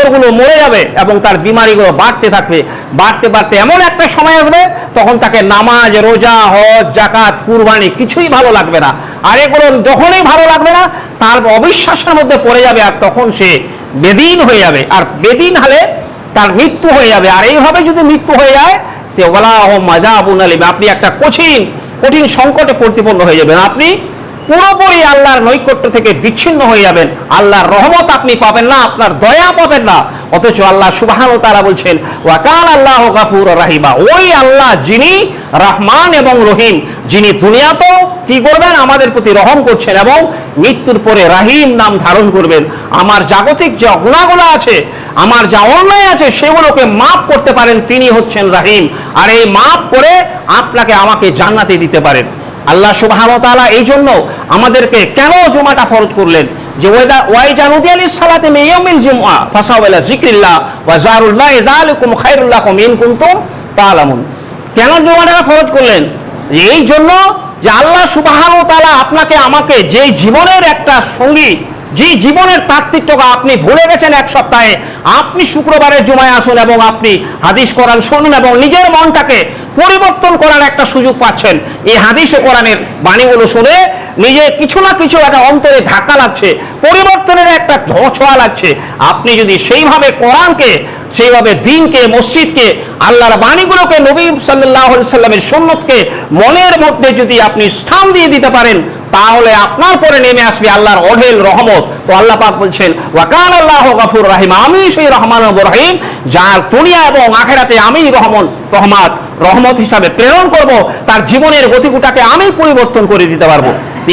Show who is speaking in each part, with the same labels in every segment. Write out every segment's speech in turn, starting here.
Speaker 1: অন্তরগুলো মরে যাবে এবং তার বিমারিগুলো বাড়তে থাকবে। বাড়তে বাড়তে এমন একটা সময় আসবে, তখন তাকে নামাজ, রোজা, হজ জাকাত কুরবানি কিছুই ভালো লাগবে না। আর এগুলো যখনই ভালো লাগবে না, তার অবিশ্বাসের মধ্যে পড়ে যাবে আর তখন সে বেদিন হয়ে যাবে। আর বেদিন হলে তার মৃত্যু হয়ে যাবে। আর এইভাবে যদি মৃত্যু হয়ে যায়, তে ওলা ও মাজা আবুন আলিম, আপনি একটা কঠিন কঠিন সংকটে প্রতিপন্ন হয়ে যাবেন। আপনি পুরোপুরি আল্লাহর নৈকট্য থেকে বিচ্ছিন্ন হয়ে যাবেন। আল্লাহর রহমত আপনি পাবেন না, আপনার দয়া পাবেন না। অথচ আল্লাহ সুবাহান তারা বলছেন ওয়াকাল আল্লাহ গাফুর রাহিমা। ওই আল্লাহ যিনি রহমান এবং রহিম, যিনি দুনিয়াতেও কি করবেন? আমাদের প্রতি রহম করছেন এবং মৃত্যুর পরে রাহিম নাম ধারণ করবেন। আমার জাগতিক যে গুণাগুলো আছে, আমার যা অন্যায় আছে, সেগুলোকে মাফ করতে পারেন, তিনি হচ্ছেন রাহিম। আর এই মাফ করে আপনাকে আমাকে জান্নাতে দিতে পারেন। আল্লাহ সুবহান তাআলা এই জন্য আমাদেরকে কেন জুমাটা ফরজ করলেন? যে ওয়াইদা ওয়াই জানুদি আলী সালাতে মিয়ামিল জুমআ ফাসাওয়ালা যিকরিল্লাহ ওয়া জারুল্লাহ যালিকুম খায়রুল লাকুম ইন কুনতুম তাআলামুন। কেন জুমাটা ফরজ করলেন? এই জন্য যে আল্লাহ সুবহান তাআলা আপনাকে আমাকে যে জীবনের একটা সঙ্গী, যে জীবনের তাত্ত্বিকটা আপনি ভুলে গেছেন এক সপ্তাহে, আপনি শুক্রবারের জুমায় আসুন এবং আপনি হাদিস করান শুনুন এবং নিজের মনটাকে পরিবর্তন করার একটা সুযোগ পাচ্ছেন। এই হাদিস ও কোরআনের বাণীগুলো শুনে নিজে কিছু না কিছু একটা অন্তরে ধাক্কা লাগছে, পরিবর্তনের একটা ছোঁয়া লাগছে। আপনি যদি সেইভাবে কোরআনকে, সেইভাবে দিনকে, মসজিদকে, আল্লাহর বাণীগুলোকে নবী সাল্লাহ সাল্লামের সুন্নতকে মনের মধ্যে যদি আপনি স্থান দিয়ে দিতে পারেন, তাহলে আপনার পরে নেমে আসবে আল্লাহর অঢেল রহমত। তো আল্লাহ পাক বলছেন ওয়াকান আল্লাহ গাফুর রাহিম। আমি সেই রহমান রহিম, যার দুনিয়া এবং আখেরাতে আমি রহমান, রহমাত। রহমত হিসাবে প্রেরণ করব, তার জীবনের গতিগুটাকে আমি পরিবর্তন করে দিতে পারব।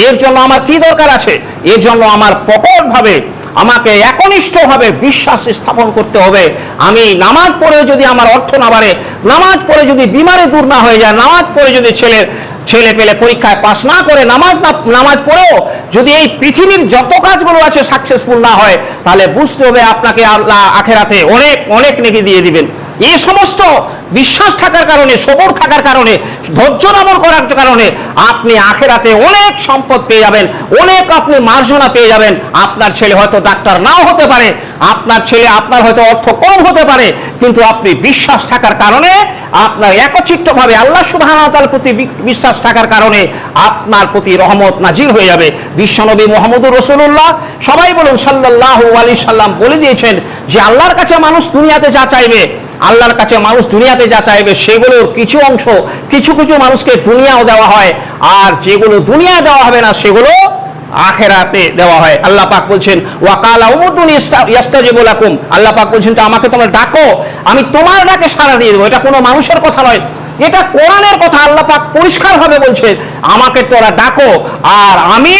Speaker 1: এর জন্য আমার কি দরকার আছে? এর জন্য আমার প্রকটভাবে আমাকে একনিষ্ঠভাবে বিশ্বাস স্থাপন করতে হবে। আমি নামাজ পড়ে যদি আমার অর্থ না বাড়ে, নামাজ পড়ে যদি বিমারে দূর না হয়ে যায়, নামাজ পড়ে যদি ছেলের ছেলে পেলে পরীক্ষায় পাশ না করে, নামাজ না, নামাজ পড়েও যদি এই পৃথিবীর যত কাজগুলো আছে সাকসেসফুল না হয়, তাহলে বুঝতে হবে আপনাকে আল্লাহ আখেরাতে অনেক অনেক নেকি দিয়ে দিবেন। এই সমস্ত বিশ্বাস থাকার কারণে, সবর থাকার কারণে, ধৈর্য ধারণ করার কারণে আপনি আখেরাতে অনেক সম্পদ পেয়ে যাবেন, অনেক আপনি মার্জনা পেয়ে যাবেন। আপনার ছেলে হয়তো ডাক্তার নাও হতে পারে, আপনার ছেলে আপনার হয়তো অর্থ কম হতে পারে, কিন্তু আপনি বিশ্বাস থাকার কারণে, আপনার একচিত্তভাবে আল্লাহ সুবাহর প্রতি বিশ্বাস থাকার কারণে আপনার প্রতি রহমত নাজির হয়ে যাবে। বিশ্বনবী মোহাম্মদুর রসুল্লাহ সবাই বলুন সাল্লাহ আলী সাল্লাম বলে দিয়েছেন যে, আল্লাহর কাছে মানুষ দুনিয়াতে যা চাইবে, আল্লাহর কাছে মানুষ দুনিয়াতে যা চাইবে সেগুলোর কিছু অংশ কিছু কিছু মানুষকে দুনিয়াও দেওয়া হয়। আর যেগুলো দুনিয়া দেওয়া হবে না, সেগুলো আখেরাতে দেওয়া হয়। আল্লাহ পাক বলছেন, ওয়াকালা উমুদুন ইয়াস্তাজিবু লাকুম। আল্লাহ পাক বলছেন, তো আমাকে তোমরা ডাকো, আমি তোমার ডাকে সাড়া দিয়ে দেবো। এটা কোনো মানুষের কথা নয়, এটা কোরআনের কথা আল্লাহ পাক পরিষ্কারভাবে বলছে আমাকে তোরা ডাকো, আর আমি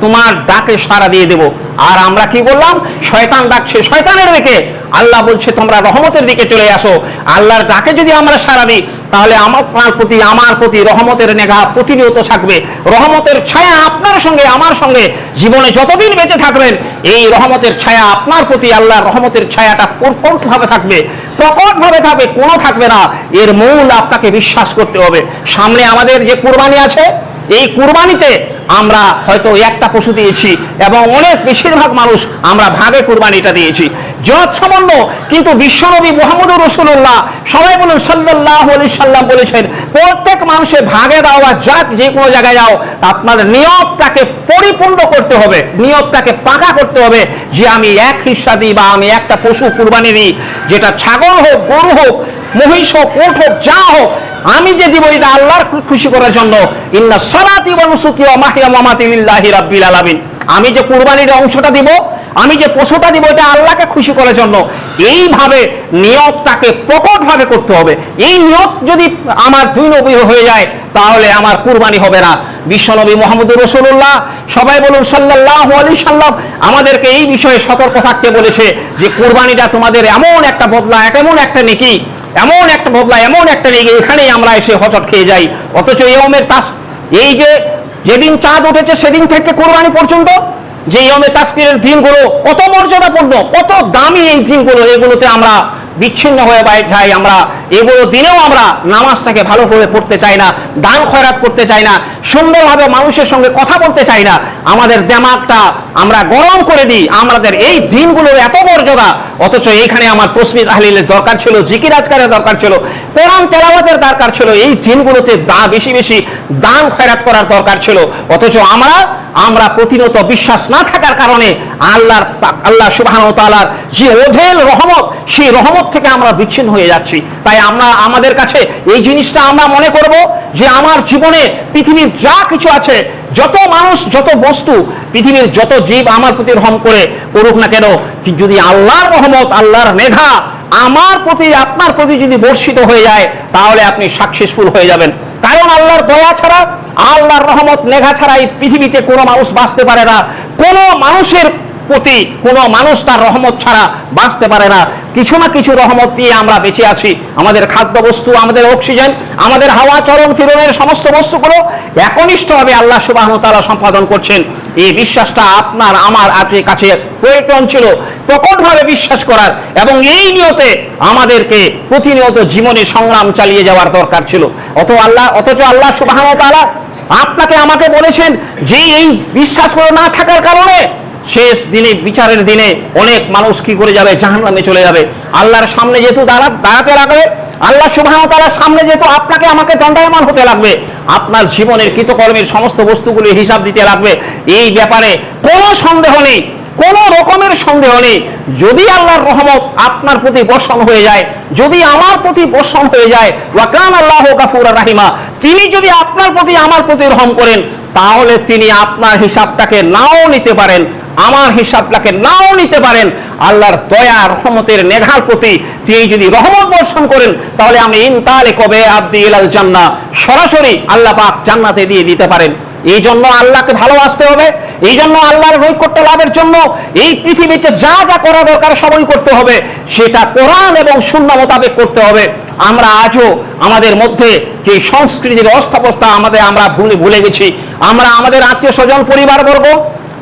Speaker 1: তোমার ডাকে সাড়া দিয়ে দেব। আর আমরা কি বললাম? শয়তান ডাকছে, শয়তানের দিকে। আল্লাহ বলছে, তোমরা রহমতের দিকে চলে আসো। আল্লাহর ডাকে যদি আমরা সাড়া দিই, তাহলে আমার প্রতি আমার প্রতি রহমতের নেগা প্রতিনিয়ত থাকবে। রহমতের ছায়া আপনার সঙ্গে, আমার সঙ্গে। জীবনে যতদিন বেঁচে থাকবেন, এই রহমতের ছায়া আপনার প্রতি, আল্লাহর রহমতের ছায়াটা প্রকটভাবে থাকবে। প্রকটভাবে থাকবে, কোনো থাকবে না। এর মূল আপনাকে বিশ্বাস করতে হবে। সামনে আমাদের যে কুরবানি আছে, এই কুরবানিতে আমরা হয়তো একটা পশু দিয়েছি এবং অনেক বেশিরভাগ মানুষ আমরা ভাগে কুরবানিটা দিয়েছি। যত সম্বন্ধ, কিন্তু বিশ্বনবী মোহাম্মদ রসুল্লাহ সবাই বলুন সাল্লাহ আলি সাল্লাম বলেছেন, প্রত্যেক মানুষের ভাগে দাও বা যাক যে কোনো জায়গায় যাও আপনাদের নিয়তটাকে পরিপূর্ণ করতে হবে, নিয়তটাকে পাকা করতে হবে যে আমি এক হিস্সা দিই বা আমি একটা পশু কুরবানি দিই, যেটা ছাগল হোক, গরু হোক, মহিষ হোক উঠ হোক, যা হোক, আমি যে দিব এটা আল্লাহর খুশি করার জন্য, ইন্না সালাতি ওয়া নুসুকি আমি যে কুরবানির অংশটা দিব, আমি যে পশুটা দিব, এটা আল্লাহকে খুশি করার জন্য এইভাবে নিয়তটাকে প্রকটভাবে করতে হবে। এই নিয়ত যদি আমার দুই নবী হয়ে যায়, তাহলে আমার কুরবানি হবে না। বিশ্বনবী মোহাম্মদুর রসুল্লাহ সবাই বলুন সাল্লাহ আলী সাল্লাম, আমাদেরকে এই বিষয়ে সতর্ক থাকতে বলেছে যে কুরবানিটা তোমাদের এমন একটা বদলা, এমন একটা নেকি, এমন একটা বদলা, এমন একটা নেকি, এখানেই আমরা এসে হচট খেয়ে যাই। অথচ ইয়মের তাস এই যে যেদিন চাঁদ উঠেছে, সেদিন থেকে কোরবানি পর্যন্ত যে ইয়মে তাস্কিরের দিনগুলো কত মর্যাদাপূর্ণ, কত দামি এই দিনগুলো, এগুলোতে আমরা বিচ্ছিন্ন হয়ে যাই, আমরা এগুলো দিনেও আমরা নামাজটাকে ভালো করে পড়তে চাই না, দান খয়রাত করতে চাই না, সুন্দরভাবে মানুষের সঙ্গে কথা বলতে চাই না, আমাদের দেমাগটা আমরা গরম করে দিই, আমাদের এই দিনগুলোর এত মর্যাদা, অথচ এইখানে আমার তসমির আহলিলের দরকার ছিল, জিকির আজকারের দরকার ছিল, কোরআন তেলাওয়াতের দরকার ছিল, এই দিনগুলোতে দা বেশি বেশি দান খয়রাত করার দরকার ছিল, অথচ আমরা আমরা প্রতিনিয়ত বিশ্বাস না থাকার কারণে আল্লাহর আল্লাহ সুবহান তাআলার যে ওঢেল রহমত, সেই রহমত থেকে আমরা বিচ্ছিন্ন হয়ে যাচ্ছি। তাই আমরা, আমাদের কাছে এই জিনিসটা আমরা মনে করব যে আমার জীবনে পৃথিবীর যা কিছু আছে, যত মানুষ, যত বস্তু, পৃথিবীর যত জীব আমার প্রতি রহম করে করুক না কেন, যদি আল্লাহর রহমত, আল্লাহর মেধা আমার প্রতি, আপনার প্রতি যদি বর্ষিত হয়ে যায়, তাহলে আপনি সাকসেসফুল হয়ে যাবেন। কারণ আল্লাহর দয়া ছাড়া, আল্লাহর রহমত মেঘা ছাড়া এই পৃথিবীতে কোনো মানুষ বাঁচতে পারে না। কোনো মানুষের প্রতি কোনো মানুষ তার রহমত ছাড়া বাঁচতে পারে না। কিছু না কিছু রহমত দিয়ে আমরা বেঁচে আছি। আমাদের খাদ্য বস্তু আমাদের অক্সিজেন, আমাদের হাওয়া, চলন ফিরনের সমস্ত বস্তুগুলো একনিষ্ঠভাবে আল্লাহ সুবাহ তারা সম্পাদন করছেন। এই বিশ্বাসটা আপনার, আমার আজকে কাছে প্রয়োজন ছিল। প্রকটভাবে বিশ্বাস করার এবং এই নিয়তে আমাদেরকে প্রতিনিয়ত জীবনে সংগ্রাম চালিয়ে যাওয়ার দরকার ছিল। অত আল্লাহ, অথচ আল্লাহ সুবাহ তাআলা আপনাকে আমাকে বলেছেন যে এই বিশ্বাস করে না থাকার কারণে শেষ দিনে, বিচারের দিনে অনেক মানুষ কি করে যাবে? জাহান্নামে চলে যাবে। আল্লাহর সামনে যেহেতু দাঁড়া দাঁড়াতে লাগবে, আল্লাহ সুবহান তাআলার সামনে যেহেতু আপনাকে আমাকে দণ্ডায়মান হতে লাগবে, আপনার জীবনের কৃতকর্মের সমস্ত বস্তুগুলি হিসাব দিতে লাগবে। এই ব্যাপারে কোনো সন্দেহ নেই, কোনো রকমের সন্দেহ নেই। যদি আল্লাহর রহমত আপনার প্রতি বর্ষণ হয়ে যায়, যদি আমার প্রতি বর্ষণ হয়ে যায় ওয়াকান আল্লাহ গাফুর রাহিমা, তিনি যদি আপনার প্রতি আমার প্রতি রহম করেন, তাহলে তিনি আপনার হিসাবটাকে নাও নিতে পারেন। আমার হিসাবটাকে নাও নিতে পারেন। আল্লাহর দয়া রহমতের নেঘার প্রতি তিনি যদি রহমত বর্ষণ করেন, তাহলে আমি ইনতালে কবে আব্দি ইলাল জান্না সরাসরি আল্লাহ পাক জান্নাতে দিয়ে দিতে পারেন। এই জন্য আল্লাহকে ভালোবাসতে হবে, এই জন্য আল্লাহর নৈকট্য লাভের জন্য এই পৃথিবীতে যা যা করা দরকার সবই করতে হবে, সেটা কোরআন এবং শূন্য মোতাবেক করতে হবে। আমরা আজও আমাদের মধ্যে যে সংস্কৃতির অস্থাবস্থা আমাদের আমরা ভুলে ভুলে গেছি। আমরা আমাদের আত্মীয় স্বজন, পরিবারবর্গ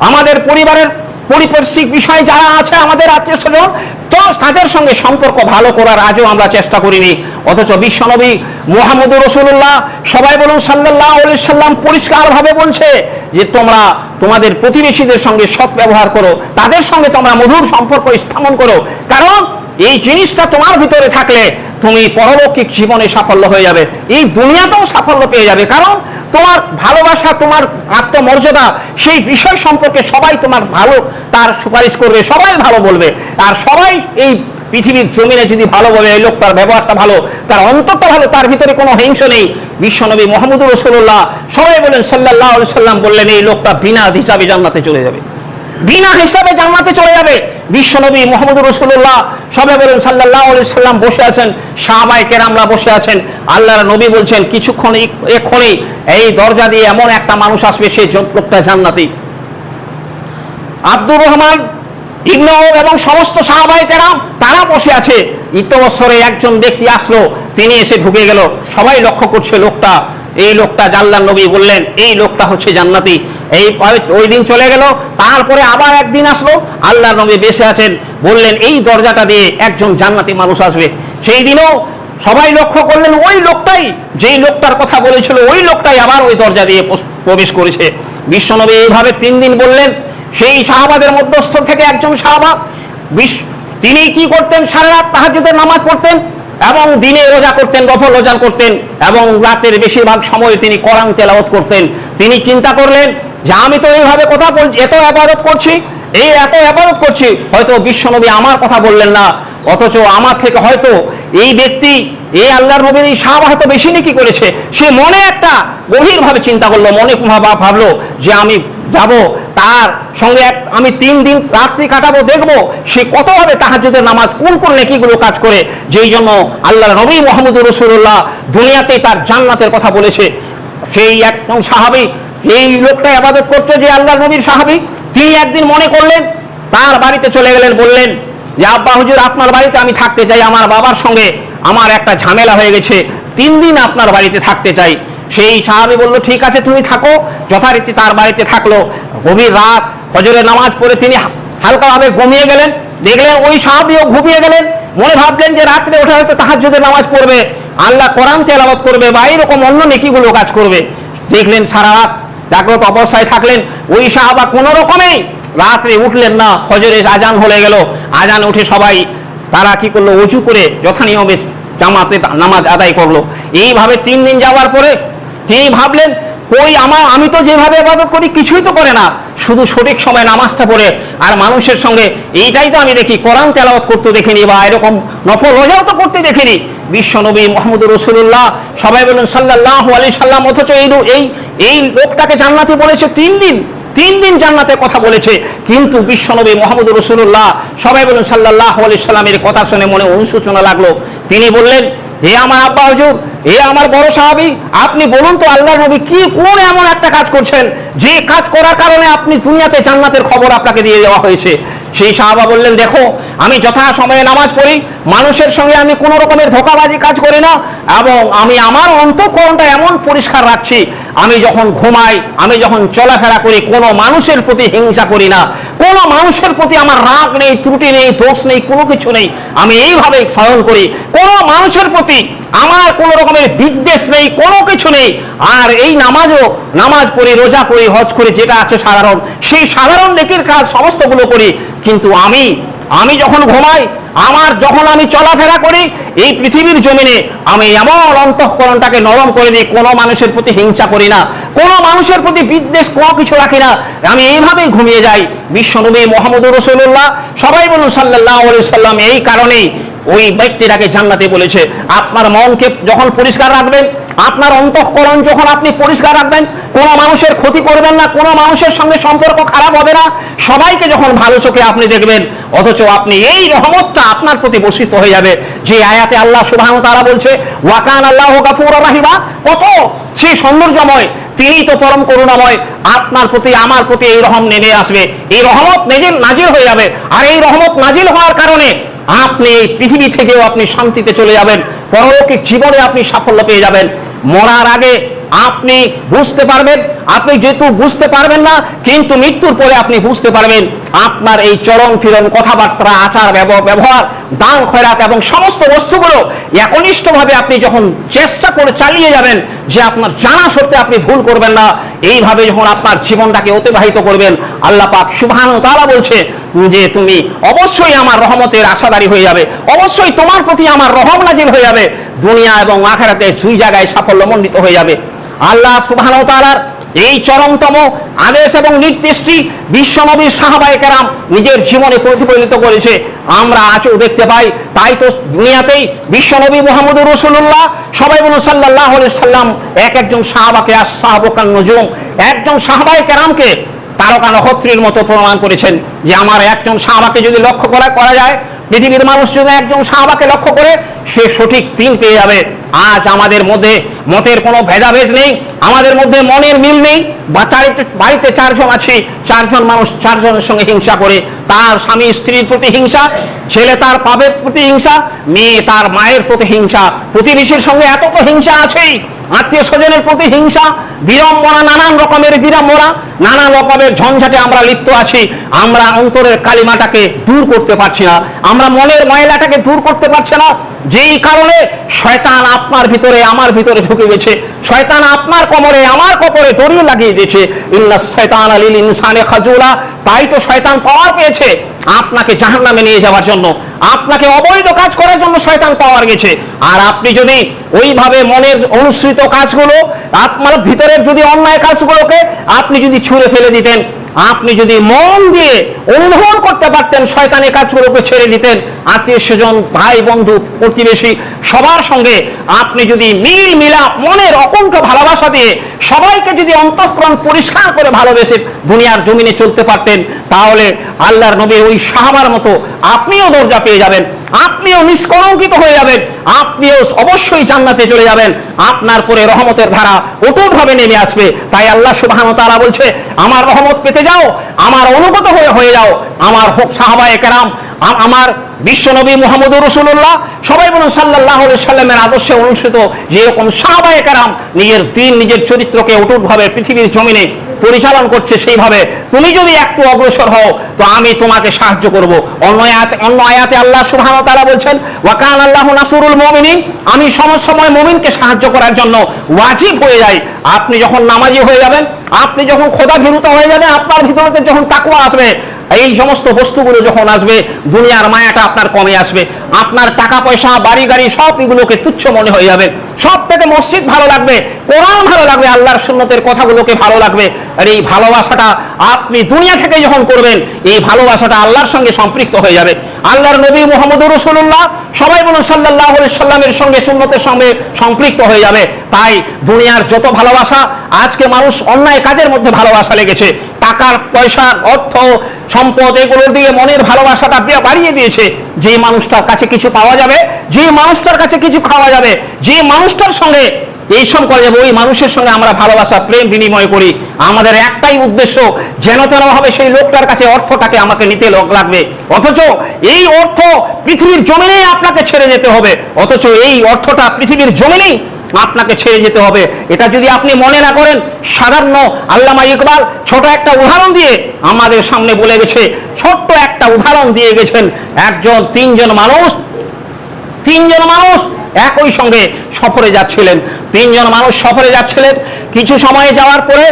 Speaker 1: আমাদের পরিবারের পরিপার্শ্বিক বিষয় যারা আছে, আমাদের আত্মীয় স্বজন তো তাদের সঙ্গে সম্পর্ক ভালো করার আজও আমরা চেষ্টা করিনি। অথচ বিশ্বনবী মোহাম্মদুর রসুল্লাহ সবাই বলুন সাল্লাহ সাল্লাম পরিষ্কারভাবে বলছে যে তোমরা তোমাদের প্রতিবেশীদের সঙ্গে সৎ ব্যবহার করো, তাদের সঙ্গে তোমরা মধুর সম্পর্ক স্থাপন করো। কারণ এই জিনিসটা তোমার ভিতরে থাকলে তুমি পরলৌকিক জীবনে সাফল্য হয়ে যাবে। এই দুনিয়াতেও সাফল্য পেয়ে যাবে। কারণ তোমার ভালোবাসা, তোমার আত্মমর্যাদা, সেই বিষয় সম্পর্কে সবাই তোমার ভালো, তার সুপারিশ করবে, সবাই ভালো বলবে। আর সবাই এই পৃথিবীর জমিনে যদি ভালো বলে, এই লোকটার ব্যবহারটা ভালো, তার অন্তরটা ভালো, তার ভিতরে কোনো হিংস নেই। বিশ্বনবী মোহাম্মদুর রসুল্লাহ সবাই বলেন সাল্লাহ সাল্লাম বললেন, এই লোকটা বিনা হিসাবে জান্নাতে চলে যাবে। বিনা হিসাবে জান্নাতে চলে যাবে। বিশ্বনবী মোহাম্মদ রসুল্লাহ সবাই বলেন সাল্লাহ সাল্লাম বসে আছেন সাহাবাই কেরামরা বসে আছেন। আল্লাহর নবী বলছেন, কিছুক্ষণ এক্ষণেই এই দরজা দিয়ে এমন একটা মানুষ আসবে সেই লোকটা জান্নাতি। আব্দুর রহমান, ইবনু আউফ এবং সমস্ত সাহাবাই কেরাম, তারা বসে আছে। ইতবৎসরে একজন ব্যক্তি আসলো, তিনি এসে ঢুকে গেল। সবাই লক্ষ্য করছে লোকটা। এই লোকটা জাল্লার নবী বললেন, এই লোকটা হচ্ছে জান্নাতি। এই ওই দিন চলে গেল। তারপরে আবার একদিন আসলো। আল্লাহ নবী বেঁচে আছেন। বললেন, এই দরজাটা দিয়ে একজন জান্নাতি মানুষ আসবে। সেই দিনও সবাই লক্ষ্য করলেন, ওই লোকটাই, যেই লোকটার কথা বলেছিল, ওই লোকটাই আবার ওই দরজা দিয়ে প্রবেশ করেছে। বিশ্বনবী এইভাবে তিন দিন বললেন, সেই সাহাবাদের মধ্যস্থ থেকে একজন বিশ- তিনি কি করতেন? সারা রাত তাহাজ্জুদের নামাজ পড়তেন এবং দিনে রোজা করতেন গফল রোজা করতেন এবং রাতের বেশিরভাগ সময় তিনি কোরআন তেলাওয়াত করতেন। তিনি চিন্তা করলেন যে আমি তো এইভাবে কথা বলছি এত আবাদত করছি, এই এত আবাদত করছি, হয়তো বিশ্বনবী আমার কথা বললেন না, অথচ আমার থেকে হয়তো এই ব্যক্তি, এই আল্লাহর নবীর এই সাহাবা হয়তো বেশি নাকি করেছে। সে মনে একটা গভীরভাবে চিন্তা করল, মনে ভাবা- ভাবলো যে আমি যাব, তার সঙ্গে এক, আমি তিন দিন রাত্রি কাটাবো, দেখব সে কতভাবে তাহাজ্জুদের নামাজ, কোন কোন নেকিগুলো কাজ করে। যেই জন্য আল্লাহ নবী মোহাম্মদ রসুল্লাহ দুনিয়াতেই তার জান্নাতের কথা বলেছে। সেই একদম সাহাবি এই লোকটা আবাদত করছে যে আল্লাহ নবীর সাহাবি? তিনি একদিন মনে করলেন, তার বাড়িতে চলে গেলেন, বললেন, যে আব্বা হুজুর, আপনার বাড়িতে আমি থাকতে চাই, আমার বাবার সঙ্গে আমার একটা ঝামেলা হয়ে গেছে, তিন দিন আপনার বাড়িতে থাকতে চাই। সেই সাহাবি বলল, ঠিক আছে, তুমি থাকো, যথারীতি তার বাড়িতে থাকল। গভীর রাত হজরের নামাজ পড়ে তিনি হালকাভাবে ঘুমিয়ে গেলেন। দেখলেন ওই সাহাবিও ঘুমিয়ে গেলেন। মনে ভাবলেন যে রাত্রে ওঠা হয়তো তাহাজ্জুদের নামাজ পড়বে। আল্লাহ কোরআন তেলাওয়াত করবে বা এরকম অন্য নেকিগুলো কাজ করবে। দেখলেন সারা রাত জাগ্রত অবস্থায় থাকলেন। ওই সাহাবা কোনো রকমেই রাত্রে উঠলেন না ফজরে আজান হলে গেল। আজান উঠে সবাই তারা কি করল? উঁচু করে যথানিয়মে জামাতে নামাজ আদায় করল। এইভাবে তিন দিন যাওয়ার পরে তিনি ভাবলেন, কই আমার আমি তো যেভাবে আবাদত করি, কিছুই তো করে না। শুধু সঠিক সময় নামাজটা পড়ে আর মানুষের সঙ্গে এইটাই তো আমি দেখি। কোরআন তেলাওয়াত করতে দেখিনি বা এরকম নফল রোজাও তো করতে দেখিনি। বিশ্বনবী মোহাম্মদ রসুল্লাহ সবাই বলেন সাল্লাহ আলী সাল্লাম, অথচ এই এই এই লোকটাকে জান্নাতে বলেছে তিন দিন। তিন দিন জান্নাতে কথা বলেছে। কিন্তু বিশ্বনবী মোহাম্মদ রসুল্লাহ সবাই বলেন সাল্লাহ আলি সাল্লামের কথা শুনে মনে অনুশোচনা লাগল। তিনি বললেন, হে আমার আব্বা হজুর হে আমার বড় সাহাবি, আপনি বলুন তো আল্লাহ নবী কি কোন এমন একটা কাজ করছেন? যে কাজ করার কারণে আপনি দুনিয়াতে জান্নাতের খবর আপনাকে দিয়ে দেওয়া হয়েছে। সেই সাহাবা বললেন, দেখো, আমি যথা সময়ে নামাজ পড়ি, মানুষের সঙ্গে আমি কোনো রকমের ধোকাবাজি কাজ করি না, এবং আমি আমার অন্তঃকরণটা এমন পরিষ্কার রাখছি, আমি যখন ঘুমাই, আমি যখন চলাফেরা করি, কোনো মানুষের প্রতি হিংসা করি না। কোনো মানুষের প্রতি আমার রাগ নেই, ত্রুটি নেই, দোষ নেই, কোনো কিছু নেই। আমি এইভাবে স্মরণ করি। কোনো মানুষের প্রতি আমার কোনো রকমের বিদ্বেষ নেই, কোনো কিছু নেই। আর এই নামাজও, নামাজ পড়ি, রোজা করি হজ করি যেটা আছে সাধারণ, সেই সাধারণ নেকির কাজ সমস্তগুলো করি। কিন্তু আমি আমি যখন ঘুমাই, আমার যখন আমি চলাফেরা করি, এই পৃথিবীর জমিনে আমি এমন অন্তঃকরণটাকে নরম করে দিই কোনো মানুষের প্রতি হিংসা করি না, কোনো মানুষের প্রতি বিদ্বেষ কোনো কিছু রাখি না। আমি এইভাবেই ঘুমিয়ে যাই। বিশ্বনবী মোহাম্মদ রসুল্লাহ সবাই বলুন সাল্লাহ সাল্লাম এই কারণেই ওই ব্যক্তিটাকে জান্নাতে বলেছে। আপনার মনকে যখন পরিষ্কার রাখবেন, আপনার অন্তঃকরণ যখন আপনি পরিষ্কার রাখবেন, কোনো মানুষের ক্ষতি করবেন না, কোনো মানুষের সঙ্গে সম্পর্ক খারাপ হবে না। সবাইকে যখন ভালো চোখে আপনি দেখবেন, অথচ আপনি এই রহমতটা আপনার প্রতি বর্ষিত হয়ে যাবে। যে আয়াতে আল্লাহ সুবাহ তারা বলছে, ওয়াকান আল্লাহ গাফুর রাহিবা কত সে সৌন্দর্যময়, তিনি তো পরম করুণাময়। আপনার প্রতি, আমার প্রতি এই রহম নেমে আসবে। এই রহমত নেজে নাজিল হয়ে যাবে। আর এই রহমত নাজিল হওয়ার কারণে আপনি এই পৃথিবী থেকেও আপনি শান্তিতে চলে যাবেন। পরলৌকিক জীবনে আপনি সাফল্য পেয়ে যাবেন। মরার আগে আপনি বুঝতে পারবেন, আপনি যেহেতু বুঝতে পারবেন না, কিন্তু মৃত্যুর পরে আপনি বুঝতে পারবেন আপনার এই চরণ ফিরন কথাবার্তা, আচার, ব্যব- ব্যবহার, দান, খয়রাত এবং সমস্ত বস্তুগুলো একনিষ্ঠভাবে আপনি যখন চেষ্টা করে চালিয়ে যাবেন যে আপনার জানা সত্ত্বে আপনি ভুল করবেন না, এইভাবে যখন আপনার জীবনটাকে অতিবাহিত করবেন, আল্লাহ পাক সুবহান তাআলা বলছে যে তুমি অবশ্যই আমার রহমতের আশাদারী হয়ে যাবে, অবশ্যই তোমার প্রতি আমার রহম নাজিল হয়ে যাবে, দুনিয়া এবং আখেরাতে দুই জায়গায় সাফল্যমণ্ডিত হয়ে যাবে। আল্লাহ সুবহান তাআলার এই চরমতম আদেশ এবং নির্দেশটি বিশ্বনবীর সাহাবায়ে কেরাম নিজের জীবনে প্রতিফলিত করেছে। আমরা আজও দেখতে পাই, তাই তো দুনিয়াতেই বিশ্বনবী মোহাম্মদ রসুল্লাহ সবাই বলুন সাল্লাহ সাল্লাম এক একজন সাহাবাকে আর সাহাবকান নজুম, একজন সাহাবায়ে কেরামকে তারকা নক্ষত্রের মতো প্রমাণ করেছেন যে আমার একজন সাহাবাকে যদি লক্ষ্য করা করা যায়, পৃথিবীর মানুষ যদি একজন সাহাবাকে লক্ষ্য করে সে সঠিক তিন পেয়ে যাবে। আজ আমাদের মধ্যে মতের কোনো ভেদাভেদ নেই, আমাদের মধ্যে মনের মিল নেই। বা চারিতে বাড়িতে চারজন আছি, চারজন মানুষ চারজনের সঙ্গে হিংসা করে। তার স্বামী স্ত্রীর প্রতি হিংসা, ছেলে তার পাপের প্রতি হিংসা, মেয়ে তার মায়ের প্রতি হিংসা। প্রতিবেশীর সঙ্গে এত তো হিংসা আছেই। আত্মীয় স্বজনের প্রতি হিংসা, বিড়ম্বনা, নানান রকমের বিড়ম্বনা, নানান রকমের ঝঞ্ঝাটে আমরা লিপ্ত আছি। আমরা অন্তরের কালিমাটাকে দূর করতে পারছি না। আমরা মনের ময়লাটাকে দূর করতে পারছি না। যেই কারণে শয়তান আপনার ভিতরে, আমার ভিতরে ঢুকে গেছে। শয়তান আপনার কোমরে, আমার কপরে দড়ি লাগিয়ে দিয়েছে। ইল্লা শয়তান আলিল ইনসানে খাজুলা। তাই তো শয়তান পাওয়ার পেয়েছে। আপনাকে জাহান্নামে নিয়ে যাওয়ার জন্য, আপনাকে অবৈধ কাজ করার জন্য শয়তান পাওয়ার গেছে। আর আপনি যদি ওইভাবে মনের অনুসৃত কাজগুলো, আপনার ভিতরের যদি অন্যায় কাজগুলোকে আপনি যদি ছুঁড়ে ফেলে দিতেন আপনি যদি মন দিয়ে অনুধাবন করতে পারতেন, শয়তানের কাজগুলোকে ছেড়ে দিতেন, আত্মীয় স্বজন, ভাই, বন্ধু, প্রতিবেশী, সবার সঙ্গে আপনি যদি মিল মিলাপ, মনের অকণ্ঠ ভালোবাসা দিয়ে সবাইকে যদি অন্তঃকরণ পরিষ্কার করে ভালোবেসে দুনিয়ার জমিনে চলতে পারতেন, তাহলে আল্লাহর নবী ওই সাহাবার মতো আপনিও দরজা পেয়ে যাবেন। আপনিও নিষ্কলঙ্কিত হয়ে যাবেন। আপনিও অবশ্যই জান্নাতে চলে যাবেন। আপনার পরে রহমতের ধারা অটুটভাবে নেমে আসবে। তাই আল্লাহ সুবহান তারা বলছে, আমার রহমত পেতে যাও, আমার অনুগত হয়ে হয়ে যাও। আমার হোক সাহাবায়ে কেরাম, আ- আমার বিশ্বনবী মোহাম্মদ রসুল্লাহ সবাই বলুন সাল্লাহ সাল্লামের আদর্শে অনুষ্ঠিত যেরকম সাহাবায়ে কেরাম নিজের দিন, নিজের চরিত্রকে অটুটভাবে পৃথিবীর জমিনে পরিচালন করছে সেইভাবে। তুমি যদি একটু অগ্রসর হও, তো আমি তোমাকে সাহায্য করব। অন্য আয়াতে অন্য আয়াতে আল্লাহ সুবহানাহু ওয়া তাআলা বলছেন, ওয়াকান আল্লাহু নাসরুল মুমিনিন। আমি সময় মুমিনকে সাহায্য করার জন্য ওয়াজিব হয়ে যাই। আপনি যখন নামাজি হয়ে যাবেন, আপনি যখন খোদা ভীরুত হয়ে যাবেন, আপনার ভিতরে যখন তাকুয়া আসবে, এই সমস্ত বস্তুগুলো যখন আসবে, দুনিয়ার মায়াটা আপনার কমে আসবে। আপনার টাকা পয়সা বাড়ি গাড়ি সব এগুলোকে তুচ্ছ মনে হয়ে যাবে। সব থেকে মসজিদ ভালো লাগবে, কোরআন ভালো লাগবে, আল্লাহর সুন্নতের কথাগুলোকে ভালো লাগবে। আর এই ভালোবাসাটা আপনি দুনিয়া থেকে যখন করবেন, এই ভালোবাসাটা আল্লাহর সঙ্গে সম্পৃক্ত হয়ে যাবে। আল্লাহর নবী মোহাম্মদ রসুল্লাহ সবাই বলুন সাল্লাহ সাল্লামের সঙ্গে সুন্নতের সঙ্গে সম্পৃক্ত হয়ে যাবে। তাই দুনিয়ার যত ভালোবাসা, আজকে মানুষ অন্যায় কাজের মধ্যে ভালোবাসা লেগেছে। টাকার পয়সা, অর্থ, সম্পদ, এগুলো দিয়ে মনের ভালোবাসাটা বাড়িয়ে দিয়েছে। যে মানুষটার কাছে কিছু পাওয়া যাবে যে মানুষটার কাছে কিছু খাওয়া যাবে যে মানুষটার সঙ্গে এইসব করা যাবে। ওই মানুষের সঙ্গে আমরা ভালোবাসা, প্রেম, বিনিময় করি। আমাদের একটাই উদ্দেশ্য, যেন তেন ভাবে সেই লোকটার কাছে অর্থটাকে আমাকে নিতে লোক লাগবে। অথচ এই অর্থ পৃথিবীর জমিনেই আপনাকে ছেড়ে যেতে হবে। অথচ এই অর্থটা পৃথিবীর জমিনেই আপনাকে ছেড়ে যেতে হবে। এটা যদি আপনি মনে না করেন, সাধারণ আল্লামা ইকবাল ছোট একটা উদাহরণ দিয়ে আমাদের সামনে বলে গেছে। ছোট্ট একটা উদাহরণ দিয়ে গেছেন। একজন, তিনজন মানুষ তিনজন মানুষ একই সঙ্গে সফরে যাচ্ছিলেন। তিনজন মানুষ সফরে যাচ্ছিলেন। কিছু সময়ে যাওয়ার পরে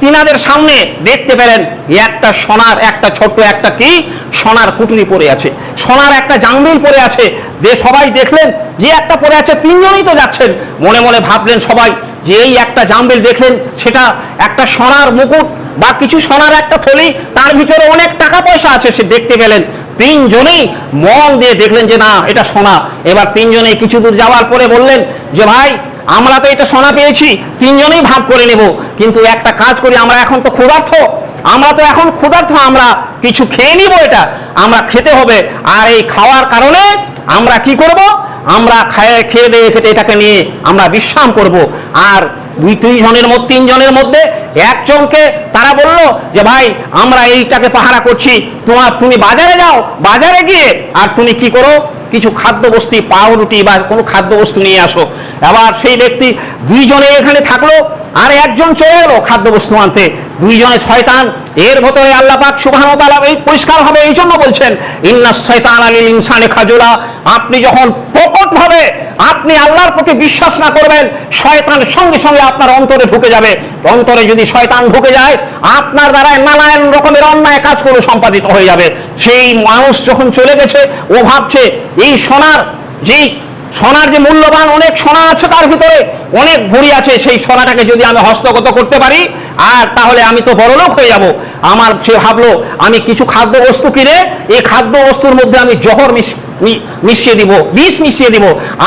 Speaker 1: তিনাদের সামনে দেখতে পেলেন একটা সোনার, একটা ছোট্ট, একটা কি? সোনার কুটুরি পড়ে আছে। সোনার একটা জাঙ্গিল পড়ে আছে। যে সবাই দেখলেন যে একটা পড়ে আছে, তিনজনই তো যাচ্ছেন। মনে মনে ভাবলেন সবাই যে এই একটা জাম্বিল দেখলেন, সেটা একটা সোনার মুকুট বা কিছু সোনার একটা থলি, তার ভিতরে অনেক টাকা পয়সা আছে, সে দেখতে পেলেন। তিনজনেই মন দিয়ে দেখলেন যে না, এটা সোনা। এবার তিনজনে কিছু দূর যাওয়ার পরে বললেন যে, ভাই, আমরা তো এটা সোনা পেয়েছি, তিনজনেই ভাগ করে নেব। কিন্তু একটা কাজ করি, আমরা এখন তো ক্ষুধার্থ। আমরা তো এখন ক্ষুধার্থ, আমরা কিছু খেয়ে নিব এটা। আমরা খেতে হবে। আর এই খাওয়ার কারণে আমরা কি করব? আমরা খায়, খেয়ে দিয়ে খেতে এটাকে নিয়ে আমরা বিশ্রাম করব। আর দুই দুই জনের মধ্যে তিনজনের মধ্যে একজনকে তারা বলল যে, ভাই, আমরা এইটাকে পাহারা করছি। তোমার, তুমি বাজারে যাও। বাজারে গিয়ে আর তুমি কি করো? কিছু খাদ্য বস্তু পাউরুটি বা কোনো খাদ্য বস্তু নিয়ে আসো। আবার সেই ব্যক্তি দুইজনে এখানে থাকল, আর একজন চলে এলো খাদ্য বস্তু আনতে। দুইজনে শয়তান, এর ভেতরে আল্লাহ পাক সুবহানাহু ওয়া তাআলা এই পরিষ্কার হবে এই জন্য বলছেন, ইন্নাস শয়তান আলিল ইনসানে খাজুলা আপনি যখন প্রকটভাবে আপনি আল্লাহর প্রতি বিশ্বাস না করবেন, শয়তান সঙ্গে সঙ্গে আপনার অন্তরে ঢুকে যাবে। অন্তরে যদি শয়তান ঢুকে যায়, আপনার দ্বারা নানান রকমের অন্যায় কাজ কাজগুলো সম্পাদিত হয়ে যাবে। সেই মানুষ যখন চলে গেছে ও ভাবছে, এই সোনার যেই সোনার যে মূল্যবান অনেক সোনা আছে তার ভিতরে অনেক ভরি আছে, সেই সোনাটাকে যদি আমি হস্তগত করতে পারি, আর তাহলে আমি তো বড়লোক হয়ে যাব। আমার সে ভাবলো, আমি কিছু খাদ্য বস্তু কিনে এই খাদ্য বস্তুর মধ্যে আমি জহর মিশ মিশিয়ে দিব, বিষ মিশিয়ে দিব,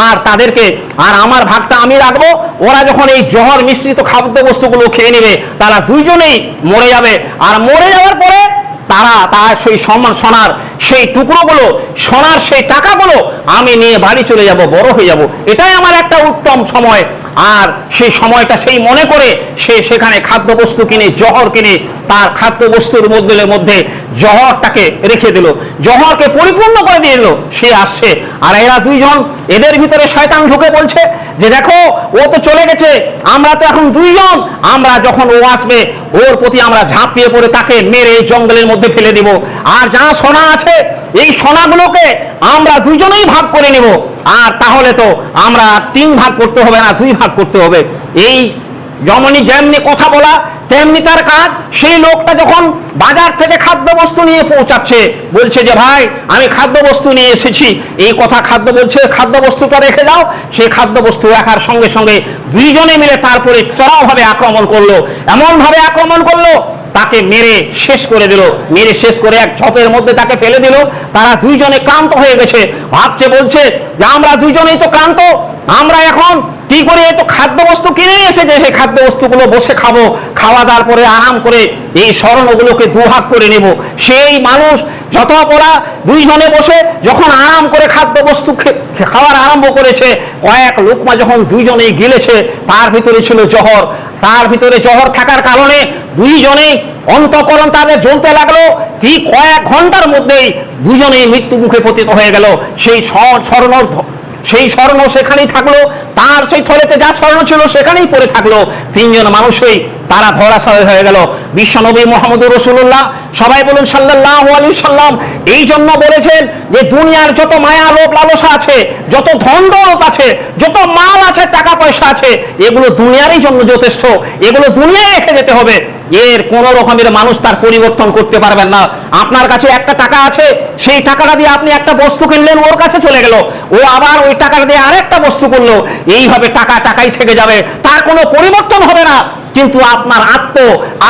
Speaker 1: আর তাদেরকে, আর আমার ভাগটা আমি রাখব। ওরা যখন এই জহর মিশ্রিত খাদ্য বস্তুগুলো খেয়ে নেবে, তারা দুইজনেই মরে যাবে। আর মরে যাওয়ার পরে তারা, তার সেই সম্মান, সোনার সেই টুকরোগুলো, সোনার সেই টাকাগুলো আমি নিয়ে বাড়ি চলে যাব, বড় হয়ে যাব। এটাই আমার একটা উত্তম সময়। আর সেই সময়টা সেই মনে করে সে সেখানে খাদ্যবস্তু কিনে, জহর কিনে, তার খাদ্যবস্তুর মধ্যে মধ্যে জহরটাকে রেখে দিল। জহরকে পরিপূর্ণ করে দিয়ে দিল। সে আসছে। আর এরা দুইজন, এদের ভিতরে শয়তান ঢুকে বলছে যে, দেখো, ও তো চলে গেছে। আমরা তো এখন দুইজন। আমরা যখন ও আসবে, ওর প্রতি আমরা ঝাঁপিয়ে পড়ে তাকে মেরে জঙ্গলের মধ্যে ফেলে দিব। আর যা সোনা আছে এই সোনাগুলোকে আমরা দুইজনেই ভাগ করে নেব। আর তাহলে তো আমরা তিন ভাগ করতে হবে না, দুই ভাগ করতে হবে। এই যেমনই যেমনি কথা বলা, তেমনি তার কাজ। সেই লোকটা যখন বাজার থেকে খাদ্যবস্তু নিয়ে পৌঁছাচ্ছে, বলছে যে, ভাই, আমি খাদ্যবস্তু নিয়ে এসেছি। এই কথা খাদ্য বলছে খাদ্যবস্তুটা রেখে দাও। সেই খাদ্যবস্তু রাখার সঙ্গে সঙ্গে দুইজনে মিলে তারপরে চড়াওভাবে আক্রমণ করল। এমনভাবে আক্রমণ করল তাকে মেরে শেষ করে দিল। মেরে শেষ করে এক ছপের মধ্যে তাকে ফেলে দিল। তারা দুইজনে ক্লান্ত হয়ে গেছে। ভাবছে, বলছে যে, আমরা দুইজনেই তো ক্লান্ত। আমরা এখন কি করে? তো খাদ্যবস্তু কিনে এসেছে। সেই খাদ্যবস্তুগুলো বসে খাব খাওয়া দাওয়ার পরে আরাম করে এই স্মরণগুলোকে দুভাগ করে নেব। সেই মানুষ যত পড়া, দুইজনে বসে যখন আরাম করে খাদ্যবস্তু খাওয়ার আরম্ভ করেছে, কয়েক লোকমা যখন দুইজনেই গিলেছে, তার ভিতরে ছিল জহর। তার ভিতরে জহর থাকার কারণে দুইজনেই অন্তকরণ তাদের জ্বলতে লাগল। কি কয়েক ঘণ্টার মধ্যেই দুজনেই মৃত্যু মুখে পতিত হয়ে গেল। সেই স্মরণ সেই স্বর্ণ সেখানেই থাকল, তার সেই থলেতে যা স্বর্ণ ছিল সেখানেই পড়ে থাকল। তিনজন মানুষই তারা ধরাশয় হয়ে গেল। বিশ্বনবী মোহাম্মদ রসুল্লাহ সবাই বলুন সাল্লাহ আলী সাল্লাম এই জন্য বলেছেন যে দুনিয়ার যত মায়া লোভ লালসা আছে, যত ধন দৌলত আছে, যত মাল আছে, টাকা পয়সা আছে, এগুলো দুনিয়ারই জন্য যথেষ্ট। এগুলো দুনিয়ায় রেখে যেতে হবে। এর কোন রকমের মানুষ তার পরিবর্তন করতে পারবেন না। আপনার কাছে একটা টাকা আছে, সেই টাকাটা দিয়ে আপনি একটা বস্তু কিনলেন, ওর কাছে চলে গেল। ও আবার ওই টাকাটা দিয়ে আরেকটা বস্তু করল। এইভাবে টাকা টাকাই থেকে যাবে। তার কোনো পরিবর্তন হবে না। কিন্তু আপনার আত্ম,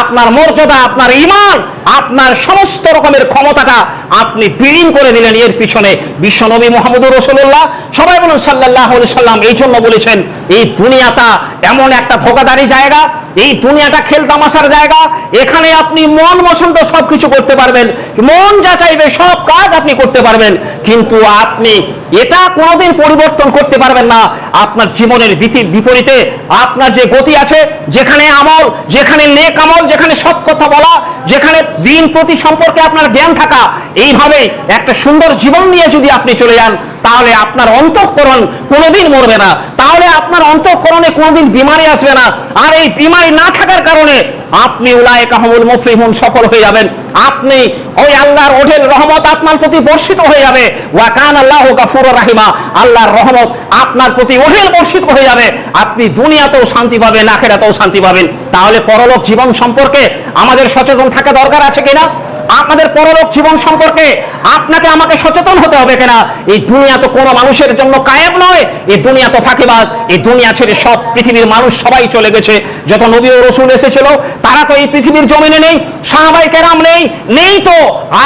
Speaker 1: আপনার মর্যাদা, আপনার ইমান আপনার সমস্ত রকমের ক্ষমতাটা আপনি বিলীন করে দিলেন এর পিছনে বিশ্বনবী মোহাম্মদ রসুল্লাহ সবাই বলুন সাল্লাহ সাল্লাম এই জন্য বলেছেন, এই দুনিয়াটা এমন একটা ধোকাদারি জায়গা, এই দুনিয়াটা খেলতামাশার জায়গা, এখানে আপনি মন বসন্ত সব কিছু করতে পারবেন, মন যা চাইবে সব কাজ আপনি করতে পারবেন, কিন্তু আপনি এটা কোনোদিন পরিবর্তন করতে পারবেন না। আপনার জীবনের বিপরীতে, আপনার যে গতি আছে, যেখানে আমল, যেখানে নেক আমল, যেখানে সৎ কথা বলা, যেখানে দিন প্রতি সম্পর্কে আপনার জ্ঞান থাকা, এইভাবে একটা সুন্দর জীবন নিয়ে যদি আপনি চলে যান, তাহলে আপনার অন্তঃকরণ কোনোদিন মরবে না। তাহলে আপনার অন্তঃকরণে কোনোদিন বিমারি আসবে না। আর এই বিমারি না থাকার কারণে আপনি উলায় কাহমুল মুফলিহুন সফল হয়ে যাবেন। আপনি ওই আল্লাহর ওঠেন রহমত আপনার প্রতি বর্ষিত হয়ে যাবে। ওয়া কান আল্লাহ গাফুর রাহিমা। আল্লাহর রহমত আপনার প্রতি ওঠেন বর্ষিত হয়ে যাবে। আপনি দুনিয়াতেও শান্তি পাবেন, আখেরাতেও শান্তি পাবেন। তাহলে পরলোক জীবন সম্পর্কে আমাদের সচেতন থাকা দরকার আছে কিনা? আপনাদের পরলোক জীবন সম্পর্কে আপনাকে আমাকে সচেতন হতে হবে কিনা? এই দুনিয়া তো কোনো মানুষের জন্য কায়েব নয়, এই দুনিয়া তো ফাঁকিবাজ, এই দুনিয়া ছেড়ে সব পৃথিবীর মানুষ সবাই চলে গেছে। যত নবী ও রসুল এসেছিল, তারা তো এই পৃথিবীর জমিনে নেই সাহাবাই কেরাম নেই নেই তো।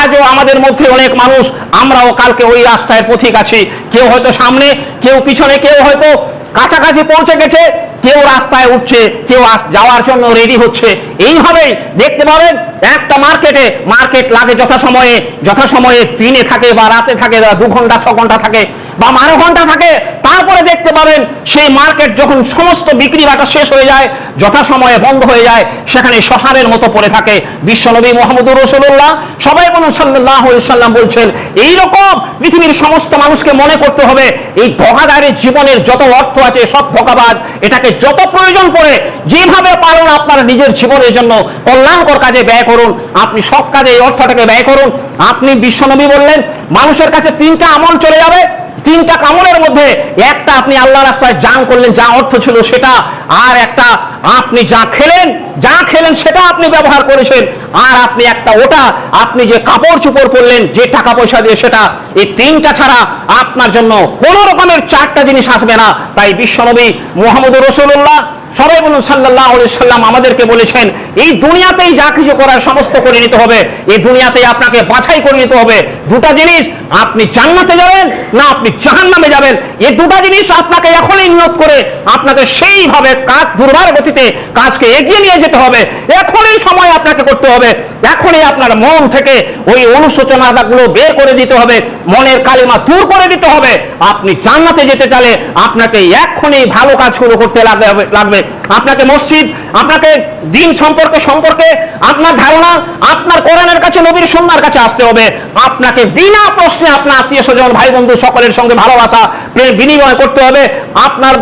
Speaker 1: আজও আমাদের মধ্যে অনেক মানুষ, আমরাও কালকে ওই রাস্তায় পথিক আছি। কেউ হয়তো সামনে, কেউ পিছনে, কেউ হয়তো কাছাকাছি পৌঁছে গেছে। কেউ রাস্তায় উঠছে, কেউ যাওয়ার জন্য রেডি হচ্ছে। এইভাবেই দেখতে পাবেন, একটা মার্কেটে মার্কেট লাগে যথাসময়ে যথাসময়ে দিনে থাকে বা রাতে থাকে, দু ঘণ্টা, ছ ঘণ্টা থাকে, বা বারো ঘণ্টা থাকে তারপরে দেখতে পাবেন সেই মার্কেট যখন সমস্ত বিক্রি বাটা শেষ হয়ে যায়, যথাসময়ে বন্ধ হয়ে যায়, সেখানে শ্মশানের মতো পড়ে থাকে বিশ্বনবী মোহাম্মদ রসুল্লাহ সবাই বলুন সাল্লাহ সাল্লাম বলছেন, এইরকম পৃথিবীর সমস্ত মানুষকে মনে করতে হবে, এই ধোকাদারের জীবনের যত অর্থ আছে সব ধোকাবাজ, এটাকে যত প্রয়োজন পড়ে, যেভাবে পারুন আপনার নিজের জীবনের জন্য কল্যাণকর কাজে ব্যয় করুন, আপনি সব কাজে এই অর্থটাকে ব্যয় করুন। আপনি বিশ্বনবী বললেন মানুষের কাছে তিনটা আমল চলে যাবে, তিনটা কামলের মধ্যে একটা আপনি আল্লাহ রাস্তায় জান করলেন, যা অর্থ ছিল সেটা, আর একটা আপনি যা খেলেন যা খেলেন সেটা আপনি ব্যবহার করেছেন, আর আপনি একটা ওটা, আপনি যে কাপড় চোপড় পরলেন, যে টাকা পয়সা দিয়ে সেটা, এই তিনটা ছাড়া আপনার জন্য কোনো রকমের চারটা জিনিস আসবে না। তাই বিশ্বনবী মোহাম্মদ রসুল্লাহ সবাই বলুন সাল্লাহ সাল্লাম আমাদেরকে বলেছেন, এই দুনিয়াতেই যা কিছু করার সমস্ত করে নিতে হবে, এই দুনিয়াতেই আপনাকে বাছাই করে নিতে হবে। দুটা জিনিস, আপনি জান্নাতে যাবেন না আপনি জাহান্নামে যাবেন। এই দুটা জিনিস আপনাকে এখনই নিয়োগ করে আপনাকে সেইভাবে কাজ, দুর্বার গতিতে কাজকে এগিয়ে নিয়ে যেতে হবে। এখনই সময় আপনাকে করতে হবে। এখনই আপনার মন থেকে ওই অনুশোচনাগুলো বের করে দিতে হবে। মনের কালিমা দূর করে দিতে হবে। আপনি জান্নাতে যেতে চালে আপনাকে এক্ষুনি ভালো কাজ শুরু করতে লাগবে। লাগবে আপনাকে মসজিদ, আপনাকে দিন সম্পর্কে সম্পর্কে আপনার ধারণা, আপনার কোরআনের কাছে, নবীর সন্ন্যার কাছে আসতে হবে। আপনাকে বিনা প্রশ্নে আপনার আত্মীয় স্বজন, ভাই বন্ধু সকলের সঙ্গে ভালোবাসা, প্রেম বিনিময় করতে হবে। আপনার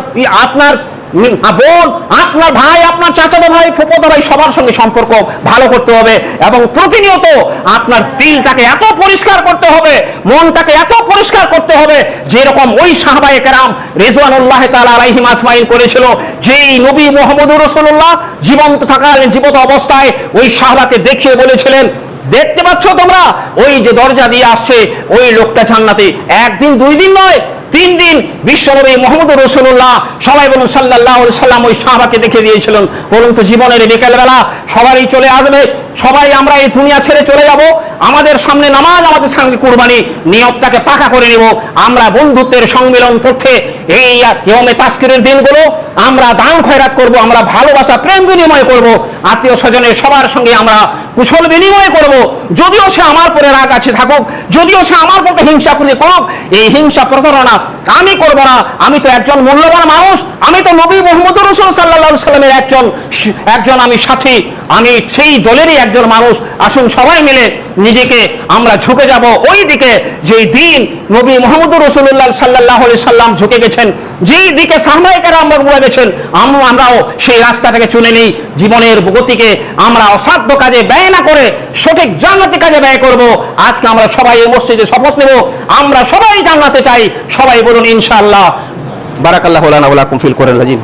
Speaker 1: আপনার বোন, আপনার ভাই, আপনার চাচাতো ভাই ফুপতো ভাই সবার সঙ্গে সম্পর্ক ভালো করতে হবে এবং প্রতিনিয়ত আপনার দিলটাকে এত পরিষ্কার করতে হবে, মনটাকে এত পরিষ্কার করতে হবে, যেরকম ওই সাহাবায়ে কেরাম রেজওয়ানুল্লাহ তাআলা আলাইহিম আজমাইন করেছিল, যেই নবী মোহাম্মদ রসুল্লাহ জীবন্ত থাকাকালীন জীবত অবস্থায় ওই সাহাবাকে দেখিয়ে বলেছিলেন, দেখতে পাচ্ছ তোমরা? ওই যে দরজা দিয়ে আসছে, ওই লোকটা জান্নাতে। একদিন, দুই দিন নয় তিন দিন বিশ্বনবী মোহাম্মদ রসুল্লাহ সবাই বলুন সাল্লাহ সাল্লাম ওই সাহাবাকে দেখে দিয়েছিলেন। বলুন তো জীবনের বিকেলবেলা সবারই চলে আসবে, সবাই আমরা এই দুনিয়া ছেড়ে চলে যাব, আমাদের সামনে নামাজ, আমাদের সামনে কুরবানি নিয়তটাকে পাকা করে নেব। আমরা বন্ধুত্বের সম্মেলন করতে এই ইয়মে তাস্কিরের দিনগুলো আমরা দান খয়রাত করব, আমরা ভালোবাসা, প্রেম বিনিময় করব। আত্মীয় স্বজনের সবার সঙ্গে আমরা কুশল বিনিময় করব। যদিও সে আমার পরে রাগ আছে থাকুক, যদিও সে আমার পরে হিংসা করে করুক এই হিংসা প্রতারণা আমি করব না। আমি তো একজন মূল্যবান মানুষ। আমি তো নবী মোহাম্মদ রসুল সাল্লাহ সাল্লামের একজন একজন আমি সাথী। আমি সেই দলেরই একজন মানুষ। আসুন সবাই মিলে নিজেকে আমরা ঝুঁকে যাব। ওই দিকে যেই দিন নবী মোহাম্মদ রসুল্লাহ সাল্লাহ সাল্লাম ঝুঁকে গেছেন, যেই দিকে সাহমাইকার আমরা বলে গেছেন আমরা আমরাও সেই রাস্তাটাকে চুনে নিই। জীবনের গতিকে আমরা অসাধ্য কাজে ব্যয় না করে সঠিক জান্নাতি কাজে ব্যয় করব। আজকে আমরা সবাই এই মসজিদে শপথ নেব। আমরা সবাই জান্নাতে চাই। সবাই বলুন ইনশাআল্লাহ। বারাকাল্লাহ ফিল কোরআন রাজিম